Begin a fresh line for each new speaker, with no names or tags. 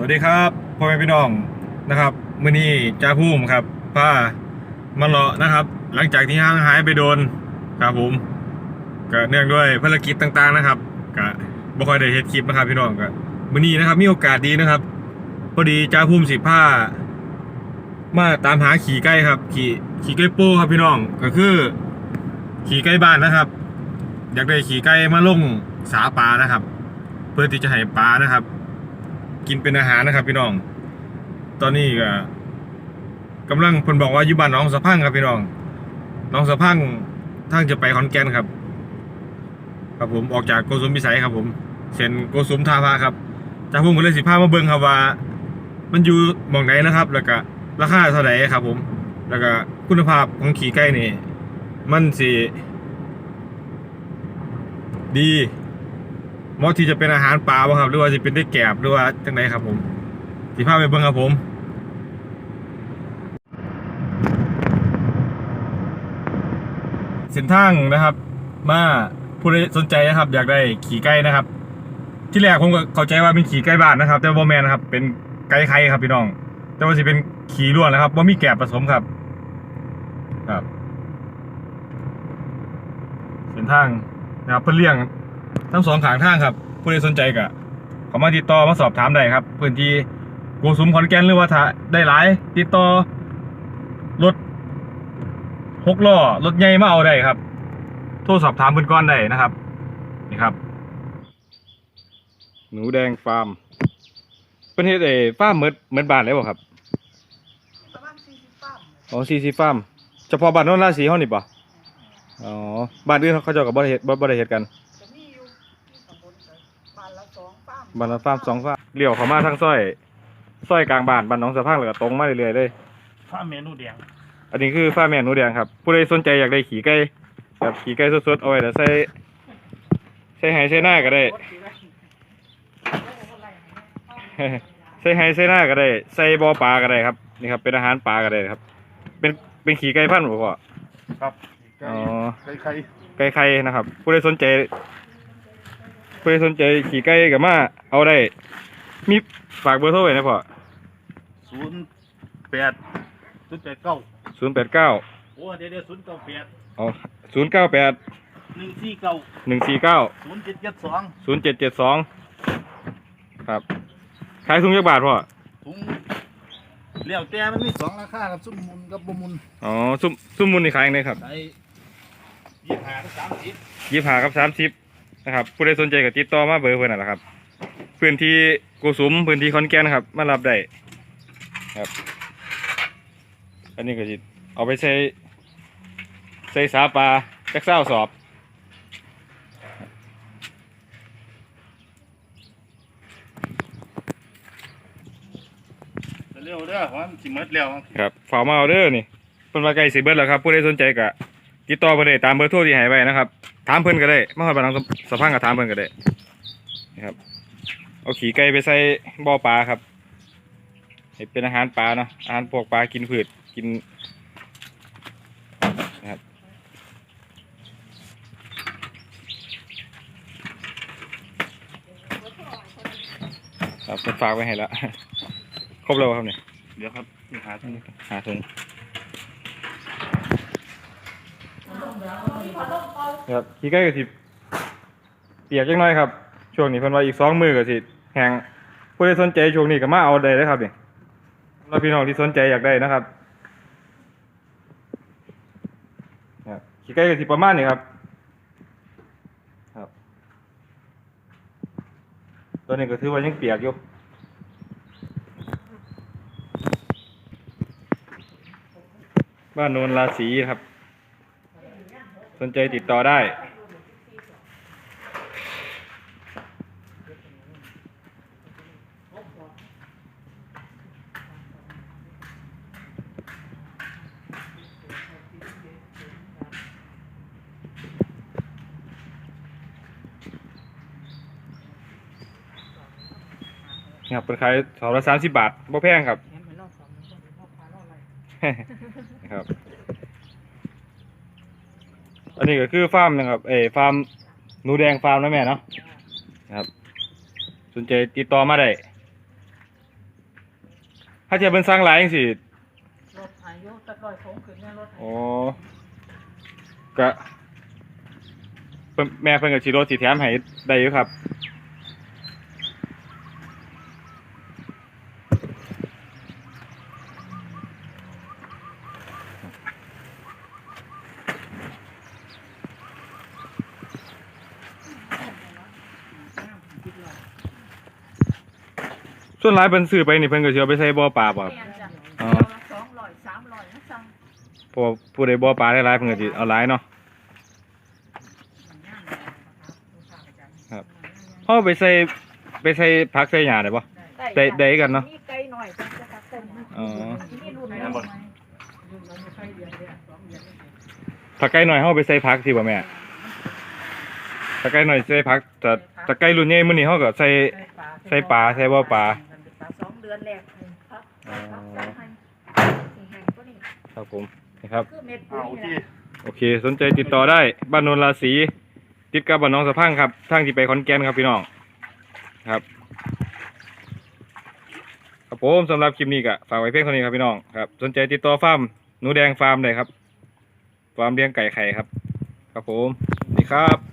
สวัสดีครับพ่อแม่พี่น้องนะครับมื้อนี้จ้าพุ่มครับพามาเลาะนะครับ หลังจากที่ห่างหายไปโดนครับผมก็เนื่องด้วยภารกิจต่างๆนะครับก็บ่ค่อยได้เฮ็ดคลิปนะครับพี่น้องก็มื้อนี้นะครับมีโอกาสดีนะครับพอดีจ้าพุ่มสิผ้ามาตามหาขี่ไก่ครับ ขี่ขี่ไก่โป้ครับพี่น้องก็คือ ขี่ไก่บ้านนะครับ อยากได้ขี่ไก่มาลงสาปลานะครับ เพื่อที่จะให้ปลานะครับ กินเป็นอาหารนะครับ พี่น้อง ตอนนี้ก็กำลังเพิ่นบอกว่าอยู่บ้านน้องสะพังครับพี่น้องน้องสะพังทางจะไปขอนแก่นครับ ครับผมออกจากโกสุมพิสัยครับ ผมเส้นโกสุมท่าพระครับ จากผมก็เลยสิพามาเบิ่งครับว่า มันอยู่หมองไหนนะครับ แล้วก็ราคาเท่าไหร่ครับ ผม แล้วก็คุณภาพของขี่ไก่นี่มันสิดี มาะที่จะเป็นอาหารปลาบ่ครับหรือว่าจะเป็นได้แกบหรือว่าจังไดครับผมสิพาไปเบิ่งครับผมเส้นทางนะครับ มาผู้ใดสนใจนะครับ อยากได้ขี่ไก่นะครับ ที่แรกผมก็เข้าใจว่าเป็นขี่ไก่บ้านนะครับ แต่ว่าแมนนะครับ เป็นไก่ไข่ครับพี่น้อง แต่ว่าสิเป็นขี่ล้วนนะครับว่ามีแกบผสมครับ ครับเส้นทางนะครับเพื่อเลี่ยง ทั้งสองขางทางครับ ผู้ใดสนใจก็เขามาติดต่อมาสอบถามได้ครับพื้นที่โกสุมขอนแก่นหรือว่าถ้าได้หลาย ติดต่อรถหกล้อรถใหญ่มาเอาได้ครับ โทรสอบถามเพื่อนก้อนได้นะครับ นี่ครับ หนูแดงฟาร์ม เป็นเฮ็ดเอฟาร์มเมิดเมิดบ้านได้บ่ครับ
ประมาณสี่สิบฟาร์ม
อ๋อซีซีฟาร์มเฉพาะบ้านโน้นราศีเฮานี่ป่ะอ๋อบ้านอื่นเขาเจ้าก็บ่ได้เฮ็ดบ่บ่ได้เฮ็ดกัน
จะมีอยู่ที่ตำบลก็บ้านละสองฟาร์ม
บ้านละฟาร์มสองฟาร์มเลี้ยวเข้ามาทางซอยซอยกลางบ้านบ้านหนองสะพังแล้วก็ตรงมาเรื่อยๆเลย
ฟ้าเมนูแดง
อันนี้คือฟาร์มแม่หนูแดงครับ ผู้ใดสนใจอยากได้ขี่ไก่แบบขี่ไก่สดๆเอาไว้แล้วใส่ใส่ไห้ใส่หน้าก็ได้ ใส่ไห้ใส่หน้าก็ได้ ใส่บ่อปลาก็ได้ครับนี่ครับเป็นอาหารปลาก็ได้ครับ เป็นเป็นขี่ไก่พันธุ์บ่พ่อ
ครับ
อ๋อ
ไก่ไข่
ไก่ไข่นะครับ ผู้ใดสนใจ ผู้ใดสนใจขี่ไก่กับมาเอาได้ มีฝากเบอร์โทรไว้นะพ่อ
ศูนย์แปดศูนย์แปดเก้า
ศูนย์แปดเก้า
โอ้เดี๋ยวเดี๋ยวศูนย์เก้าแปด
อ๋อศูนย์เก้าแปด
หนึ่งสี่เก้า
หนึ่งสี่เก้า
ศูนย์เจ็ดเจ็ดสอง
ศูนย์เจ็ดเจ็ดสองครับขายถุงยักบาทพ่อ
ถุงเลี้ยวแต่มันมีสองราคาครับซุ้มมุนกับบ่มุน
อ๋อซุ่มซุ่มมุนนี่ขายยังไงครับ
ได้ยี่สิบห้าถึงสามสิบ
ยี่ห้ากับสามสิบ นะครับผู้ใดสนใจก็ติดต่อมาเบอร์เพื่อนนั่นแหละครับ พื้นที่กุสุมพื้นที่ขอนแก่นครับ มารับได้ครับ อันนี้ก็จะเอาไปใส่ใส่สาปลาจักเศร้าสอบ
เร็วเด้อเพราะมันสิหมดแล้ว
ครับฝากมาเอาเด้อนี่เพิ่นว่าไก่สิเบิดแล้วครับผู้ใดสนใจก็ติดต่อเพิ่นได้ตามเบอร์โทรที่ให้ไว้นะครับ ถามเพิ่นก็ได้มาฮอดบ้านหนองสะพังก็ถามเพิ่นก็ได้นะครับ เอาขี่ไก่ไปใส่บ่อปลาครับให้เป็นอาหารปลาเนาะอาหารพวกปลากินพืชกินนะครับครับเพิ่นฝากไว้ให้แล้วครบแล้วครับเนี่ย
เดี๋ยวครับนี่หาถุง
หาถุง ครับขี้ไก่ก็สิเปียกจังน้อยครับ ช่วงนี้เพิ่นว่าอีกสองมือก็สิแห้งผู้ใดสนใจช่วงนี้ก็มาเอาได้เลยครับนี่สำหรับพี่น้องที่สนใจอยากได้นะครับครับขี้ไก่ก็สิประมาณนี้ครับครับ ตัวนี้ก็ถือว่ายังเปียกอยู่บ้านโนนราศีครับ สนใจติดต่อได้ ครับเป็นขายสองละสามสิบบาทบ่แพงครับ
เห็นมันนอกสองมันก็เป็นพ่อค้านอกอะไร
ครับ อันนี้ก็คือฟาร์มนะครับเอยฟาร์มหนูแดงฟาร์มนะแม่เนาะนะครับ สนใจติดต่อมาได้ถ้าจะเป็นสร้างหลายจังซี่
รถอายุตัดรอยสงขึ้นเนี่ยรถ
อ๋อก็เพิ่นแม่เพิ่นก็สิรถสิแถมให้ได้อยู่ครับ ส่วนหลายเพิ่นซื้อไปนี่เพิ่นก็สิเอาไปใส่บ่อปลาบ่ครับ
แม่นจ้ะ
อ๋อ
ตัวละสองร้อยสามร้อยนะสั่ง
เพราะว่าผู้ใดบ่อปลาได้หลายเพิ่นก็สิเอาหลายเนาะ ครับเฮาไปใส่ไปใส่ผักใส่หญ้าได้บ่ ได้ได้กันเนาะ
มีไก่หน่อยจ้ะจะตัดเส้น
อ๋อ
มีรุ่นไหนรุ่นไหนรุ่นไหนไม่ค่อยเดือนเดือนสองเดือน
ถ้าไก่น้อยเฮาไปใส่ผักสิบ่แม่ถ้าไก่น้อยใส่ผักแต่ถ้าไก่รุ่นใหญ่มื้อนี้เฮาก็ใส่ใส่ปลาใส่บ่อปลา
สองเดือนแรกครับ
อ๋อ
ครับใส่ให้สีแห้งก็นี่
ครับผมนี่ครับ
คือเม็ด
อ่า
ปุ๋
โอยเค
นะ
โอเค สนใจติดต่อได้บ้านโนนราศีติดกับบ้านหน้องสะพังครับทางที่ไปขอนแก่นครับพี่น้องครับครับผมสำหรับคลิปนี้ก็ฝากไว้เพียงเท่านี้ครับพี่น้องครับ สนใจติดต่อฟาร์มหนูแดงฟาร์มได้ครับฟาร์มเลี้ยงไก่ไข่ครับ ครับผมสวัสดีครับ